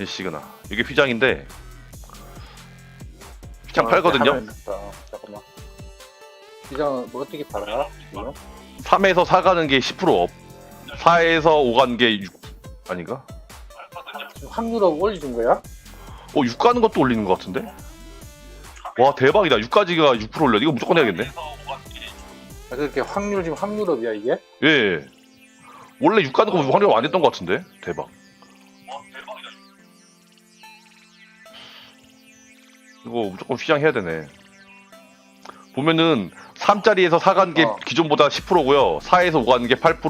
이 시그나 이게 휘장인데 휘장 어, 팔거든요 됐다. 잠깐만. 시장 뭐 어떻게 팔아? 지금? 3에서 4 가는 게 10% 업. 4에서 5 가는 게 6, 아닌가? 지금 확률을 올려준 거야? 어, 6 가는 것도 올리는 것 같은데? 와, 대박이다. 6까지가 6% 올려. 이거 무조건 해야겠네. 아, 그렇게 확률 지금 확률업이야 이게? 예, 예. 원래 6 가는 거 확률 안 했던 것 같은데? 대박. 이거 무조건 휘장 해야 되네. 보면은 3짜리에서 4 가는 게 어. 기존보다 10%고요. 4에서 5 가는 게 8%,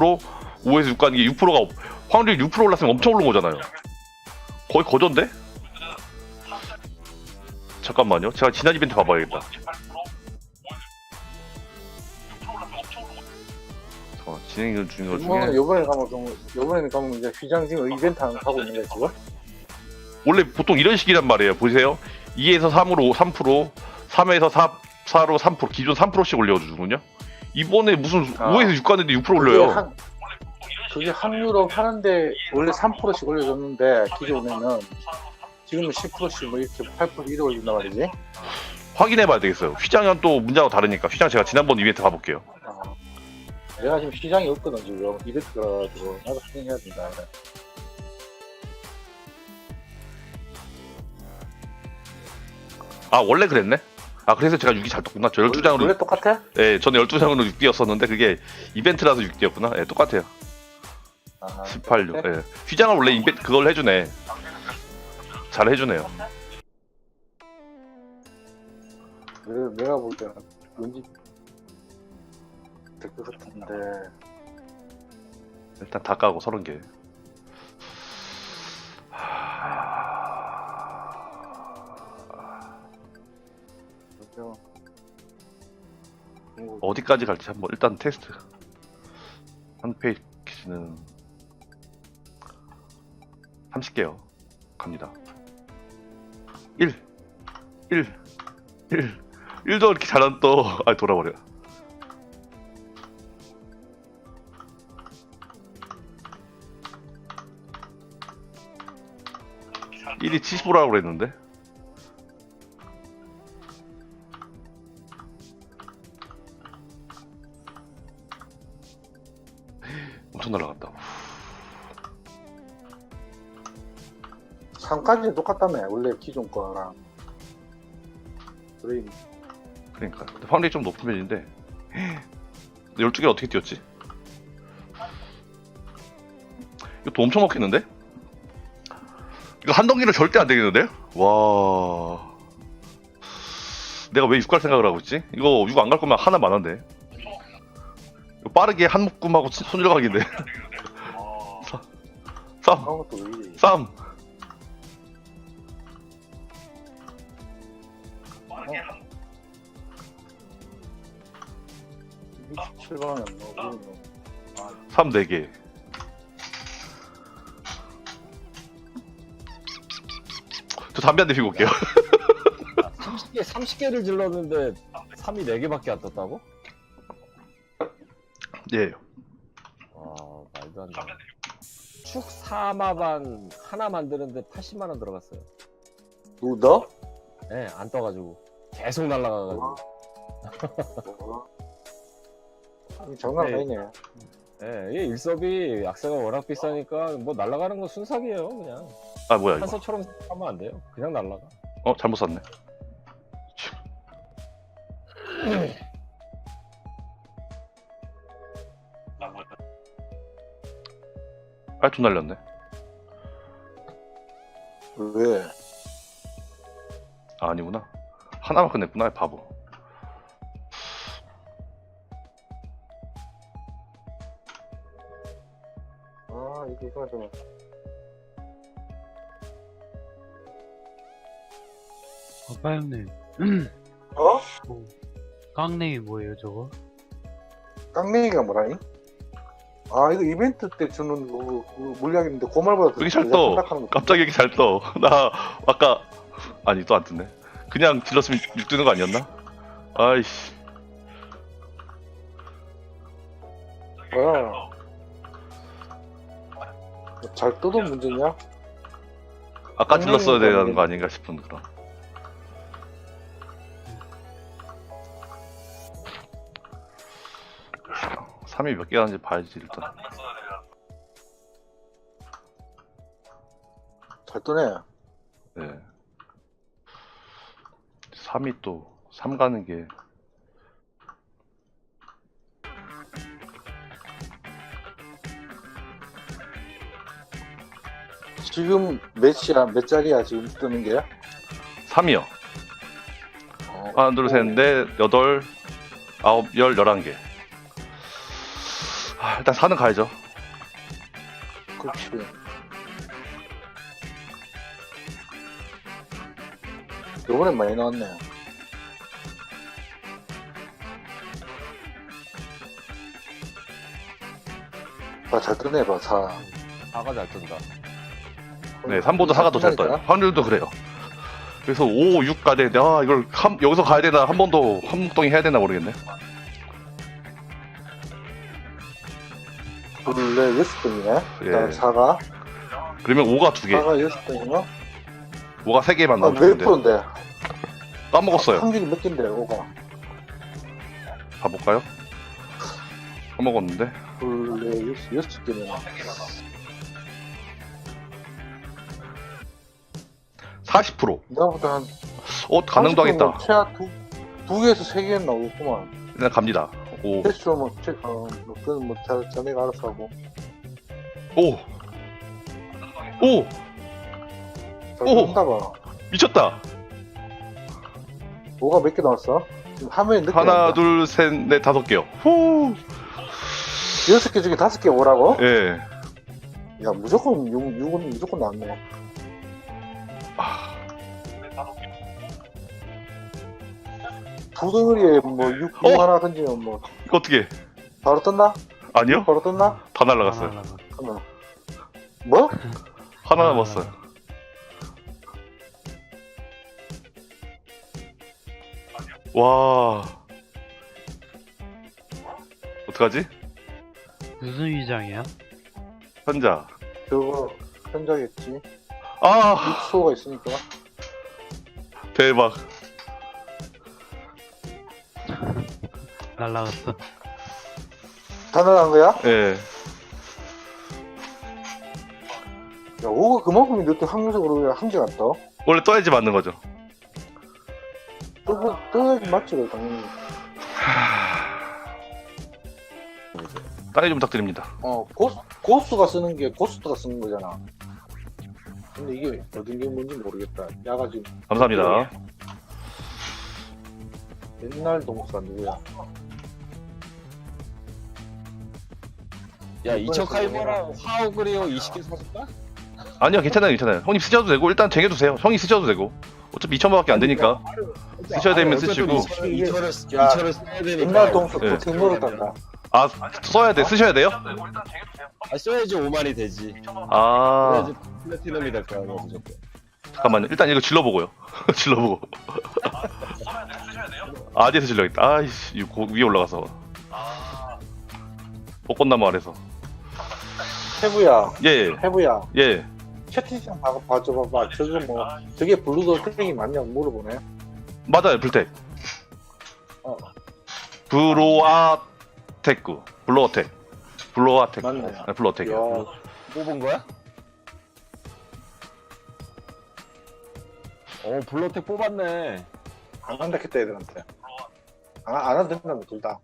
5에서 6 가는 게 6%가 확률이 6% 올랐으면 엄청 오른 거잖아요. 거의 거전데? 잠깐만요. 제가 지난 이벤트 봐봐야겠다. 잠깐만, 진행 중인 것뭐 중에 요번에 가면 좀 요번에는 가면 이제 휘장 지금 이벤트 거 하고 있는 거야 지금? 원래 보통 이런 식이란 말이에요. 보세요. 2에서 3으로 3%, 3에서 4, 4로 3%, 기존 3%씩 올려주군요. 이번에 무슨 아. 5에서 6 가는데 6% 그게 올려요. 한- 그게 확률업 하는데 원래 3%씩 올려줬는데 기존에는 지금은 10%씩 뭐 이렇게 8% 이래 올린단 말이지? 확인해봐야 되겠어요. 휘장은 또 문제가 다르니까. 휘장 제가 지난번 이벤트 가볼게요. 아, 내가 지금 시장이 없거든 지금 이벤트가 가지고 나도 확인해야 된다. 아 원래 그랬네? 아 그래서 제가 6이 잘 떴구나. 저 12장으로 원래 똑같아? 예, 저는 12장으로 6D였었는데 그게 이벤트라서 6D였구나. 예, 똑같아요. 아, 18, 6. 예. 휘장은 원래 이벤트 그걸 해주네. 잘 해주네요. 내가, 내가 볼 때는 왠지 될 것 같은데 일단 다 까고 30개. 어디까지 갈지 한번 일단 테스트. 한 페이지는 30개요. 갑니다. 1, 1, 1. 1도 이렇게 잘안 떠. 아, 돌아버려. 일이 75라고 그랬는데? 3까지는 똑같다며 원래 기존 거랑 그래 그러니까. 근데 확률이 좀 높은 편인데. 12개 어떻게 뛰었지? 이거 돈 엄청 먹겠는데? 이거 한 덩기는 절대 안 되겠는데? 와. 내가 왜 6갈 생각을 하고 있지? 이거 6 안 갈 거면 하나 많은데. 이거 빠르게 한 묶음하고 치- 손질각인데. 3, 그런 것도 왜 이래 3. 이게 7번은 뭐 우리는 뭐3 4개. 저 담배 한 대 피고 올게요. 30개, 30개를 질렀는데 3이 4개밖에 안 떴다고? 예. 와, 말도 안 돼. 축 4마반 하나 만드는데 80만 원 들어갔어요. 누구 너? 예, 안 떠가지고. 계속 날아가가지고. 뭐? 이게 장난 네. 아니네 예, 이게 일섭이 약세가 워낙 비싸니까 뭐 날아가는 건 순삭이에요, 그냥. 아, 뭐야, 이거. 한서처럼 하면 안 돼요. 그냥 날아가. 어, 잘못 샀네. 빨투 날렸네. 왜? 아, 아니구나. 하나만 끝냈구나, 바보. 아 이거 이거 좀 아빠 형님 어? 깡네이 뭐예요 저거? 깡냉이가 뭐라니? 아 이거 이벤트 때 주는 그, 그 물약인데 고말보다 여기 잘 떠. 갑자기 이렇게 잘 떠. 나, 아까, 아니, 또 안 뜨네. 그냥 질렀으면 6 뜨는 거 아니었나? 아이씨. 뭐야 잘 떠도 문제냐? 아까 질렀어야 되는 거 아닌가 싶은 그런. 삼위몇 개 하는지 봐야지 일단. 잘 뜨네. 네. 3이 또, 3 가는 게. 지금 몇이야? 몇 짜리야 지금 뜨는 게? 3이요. 어, 하나, 둘, 셋, 넷, 여덟, 아홉, 열, 열한 개. 아, 일단 4는 가야죠. 그렇지. 요번엔 많이 나왔네. 아, 잘 뜨네, 봐, 사. 사가 잘 뜬다. 네, 3보다 4가 더 잘 떠요. 확률도 그래요. 그래서 5, 6 가야 되는데, 아, 이걸 한- 여기서 가야 되나, 한 번 더 한목동이 해야 되나 모르겠네. 둘, 넷, 여섯 등이네. 예. 그다음 사가. 그러면 5가 두 개, 사가 여섯 등이면? 5가 세 개만 아, 몇 되는데. 프로인데? 까먹었어요. 확률이 몇 개인데, 오가? 가볼까요? 까먹었는데. 둘, 넷, 여섯, 여섯 개면. 40%. 나보다 한. 어, 가능도 하겠다. 최하 두, 두 개에서 세 개는 나오겠구만. 일단 갑니다. 5. 패스로 뭐, 제, 어, 뭐, 그건 뭐, 자, 자네가 알아서 하고. 5. 5! 잘 오! 봐. 미쳤다! 뭐가 몇 개 나왔어? 지금 화면에 늦게 하나, 나온다. 둘, 셋, 넷, 다섯 개요. 후! 여섯 개 중에 다섯 개 오라고? 예. 야, 무조건, 6, 6은 무조건 나왔네. 두 덩어리에 뭐, 6, 어? 육 하나 던지면 뭐, 이거 어떻게? 바로 떴나? 아니요? 바로 떴나? 다 날라갔어요. 아, 그러면. 뭐? 하나 아. 남았어요. 와. 어떡하지? 무슨 위장이야? 현자. 저거, 현자겠지. 아, 육수가 있으니까. 대박. 날라갔어. 다 나간 거야? 예. 야, 오가 그만큼 이렇게 확률적으로 왜 한개가 떠? 원래 떠야지 맞는 거죠. 떠, 떠야지 맞지, 당연히. 땅에 좀 부탁드립니다. 어, 고스, 고스가 쓰는 게 고스트가 쓰는 거잖아. 근데 이게 어딘 게 뭔지 모르겠다. 야가 지금 감사합니다. 옛날 동사 누구야? 야, 2천 카이버랑 화오그리오 20개 사줄까? 아니요, 괜찮아요, 괜찮아요. 형님 쓰셔도 되고, 일단 쟁여두세요. 형이 쓰셔도 되고. 어차피 2천원밖에 안 되니까. 쓰셔야 되면 쓰시고. 2천을, 야, 2천을 써야 되니까. 옛날 동사 네. 그렇게 모르단다. 아, 써야 돼, 쓰셔야 돼요? 아, 써야지 5만이 되지. 아, 그래야지 플래티넘이 될 거야, 너 무조건. 잠깐만요. 일단 이거 질러보고요. 질러보고. 아디에서 질러야겠다. 아이씨, 이거 고- 위에 올라가서. 벚꽃나무 아래서. 해부야, 예, 해부야. 예. 채팅창 봐, 봐줘 봐봐. 저거 뭐, 저게 블루도 태깅이 맞냐고 물어보네. 맞아요, 불텍. 어, 브로아테크. 블로어텍. 블로아테크. 맞네. 아, 블로어텍. 야, 뽑은 거야? 어, 블로텍 뽑았네. 안 한다 했다 애들한테. 안, 안 한다 했나, 둘 다.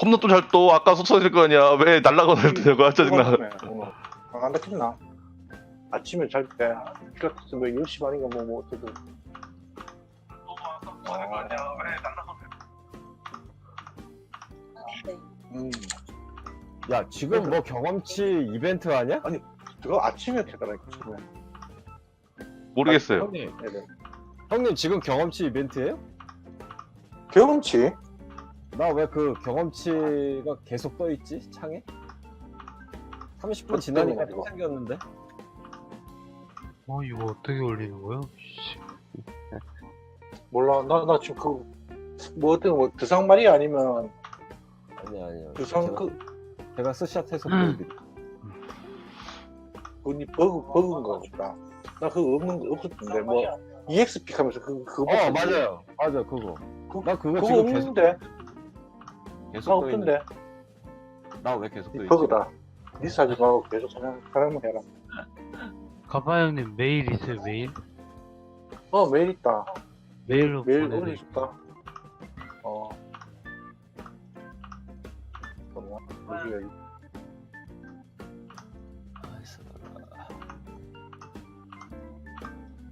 홈런도 잘또 아까 속서질 거 아니야. 왜 날라가는 뜨냐고. 아, 짜증나. 어, 안 한다 했나? 아침에 잘 때, 그뭐 10시 반인가 뭐, 뭐, 어쨌든. 음, 야, 지금 뭐 경험치 이벤트 하냐? 그거 아침에 했더라, 아침에. 모르겠어요. 형님, 애들. 형님 지금 경험치 이벤트예요? 경험치? 나 왜 그 경험치가 계속 떠 있지 창에? 30분 지나니까. 또 생겼는데. 어, 이거 어떻게 올리는 거야? 씨. 몰라, 나, 나 지금 그, 뭐 어떤, 뭐, 드상말이 아니면, 아니 아니요. 드상, 제가, 그, 제가 스샷해서 음. 보여드릴게요. 그니 버그 버그인가 보다. 나 그거 없는 거 없었던데 뭐 EXP 하면서 그 그거 어. 맞아요 맞아 그거 그- 나 그거 그거 지금 계속 없는데 나 계속 떠 없던데 나 왜 계속 떠 이 있지? 버그다. 리스하지 말고 계속 사냥 사냥만 해라. 가빠 형님 메일 있어요 메일? 어 메일 있다. 메일로 메일 보내드릴게요. 올려줄까? 어. 잠깐만. 여기 여기.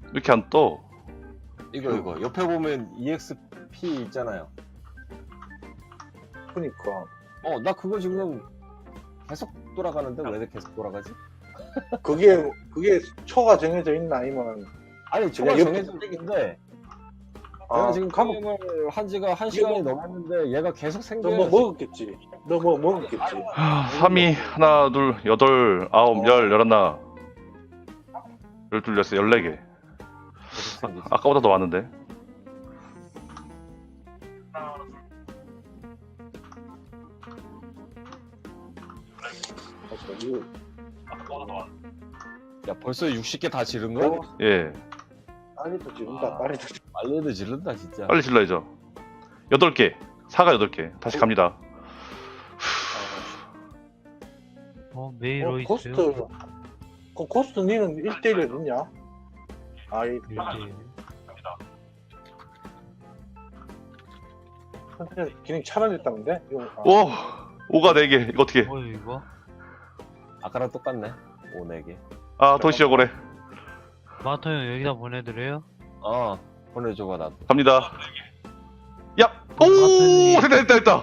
왜 이렇게 안 떠? 이거 이거 옆에 보면 EXP 있잖아요 그니까 어 나 그거 지금 계속 돌아가는데 왜 계속 돌아가지? 그게 그게 초가 정해져 있나 아니면 아니 제가 그냥 정해져 있는데 아 내가 지금 가면 게임을 한 지가 한 시간이 넘었는데 얘가 계속 너뭐 생겨요 먹었겠지. 너 뭐 먹었겠지. 하, 3이 하나 둘 여덟 아홉 열 열하나 열둘 열세 열네 개. 계속 생기지 아까보다 더 많은데. 야 벌써 60개 다 지른 거야? 어, 예, 빨리도 지른다. 아. 빨리도 지 빨리도 지른다 진짜 빨리 질러야죠. 여덟 개, 사가 여덟 개. 다시 갑니다. 어 메일 어, 고스트. 있어요? 그 고스트 니는 1대1에 넣냐? 아, 이 일대일. 컨텐츠 기능 차단됐다는데? 이거 아, 오, 오가 네 개. 이거 어떻게? 어 이거? 아까랑 똑같네 5, 4개 아, 도시여 고래. 마토 형 여기다 보내드려요? 어 보내줘봐 나도 갑니다. 야, 오. 됐다, 됐다, 됐다.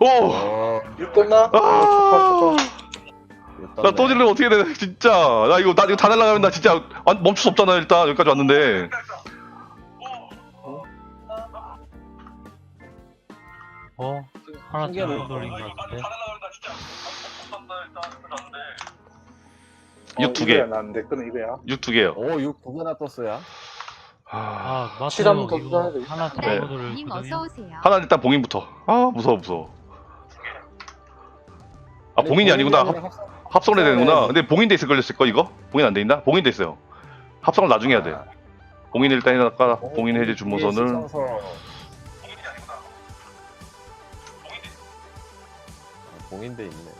오, 어일 끝나? 아. 어, 축하, 축하. 나또 질르면 어떻게 돼? 진짜. 나 이거 나 이거 다 날라가면 나 진짜 완- 멈출 수 없잖아. 일단 여기까지 왔는데. 어? 하나 잘못 돌린 것 같은데? 육 두 개. 난내 거는 이거야. 육 두 개요. 오 6 두 개나 떴어야 하... 아칠 한번 형더 이거. 하나 네. 잘못 님 돌렸거든요? 어서 오세요. 하나 일단 봉인부터. 아, 무서워, 무서워. 아, 봉인이 아니구나. 합, 합성을 해야 되는구나. 근데 봉인돼 있을 걸렸을 거 이거? 봉인 안 돼 있나? 봉인돼 있어요. 합성을 나중에 해야 돼. 봉인 일단 해놨다가 봉인 해제 주문서는 봉인돼 있네